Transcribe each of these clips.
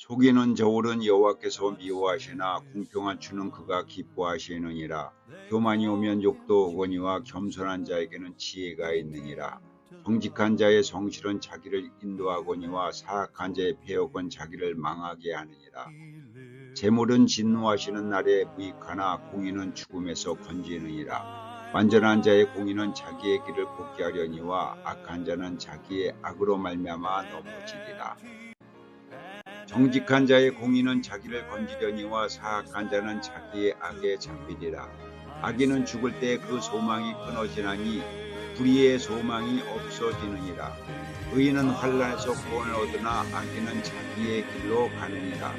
속이는 저울은 여호와께서 미워하시나 공평한 주는 그가 기뻐하시느니라. 교만이 오면 욕도 오거니와 겸손한 자에게는 지혜가 있느니라. 정직한 자의 성실은 자기를 인도하거니와 사악한 자의 폐역은 자기를 망하게 하느니라. 재물은 진노하시는 날에 무익하나 공의는 죽음에서 건지느니라. 완전한 자의 공의는 자기의 길을 곱게 하려니와 악한 자는 자기의 악으로 말미암아 넘어지리라. 정직한 자의 공의는 자기를 건지려니와 사악한 자는 자기의 악에 잡히리라. 악인은 죽을 때 그 소망이 끊어지나니 불의의 소망이 없어지느니라. 의인은 환란에서 구원을 얻으나 악인은 자기의 길로 가느니라.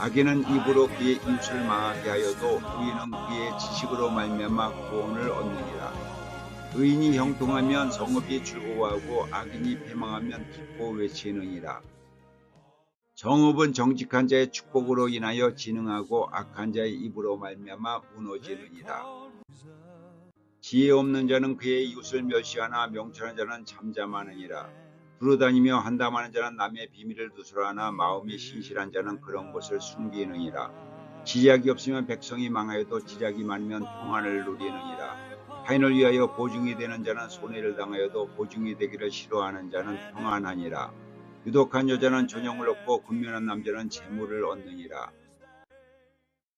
악인은 입으로 그의 이웃을 망하게 하여도 의인은 그의 지식으로 말미암아 구원을 얻느니라. 의인이 형통하면 성읍이 즐거워하고 악인이 패망하면 기뻐 외치느니라. 정읍은 정직한 자의 축복으로 인하여 진흥하고 악한 자의 입으로 말미암아 무너지느니라. 지혜 없는 자는 그의 이웃을 멸시하나 명철한 자는 잠잠하느니라. 두루다니며 한담하는 자는 남의 비밀을 누설하나 마음이 신실한 자는 그런 것을 숨기느니라. 지략이 없으면 백성이 망하여도 지략이 많으면 평안을 누리느니라. 타인을 위하여 보증이 되는 자는 손해를 당하여도 보증이 되기를 싫어하는 자는 평안하니라. 유독한 여자는 전형을 얻고 근면한 남자는 재물을 얻느니라.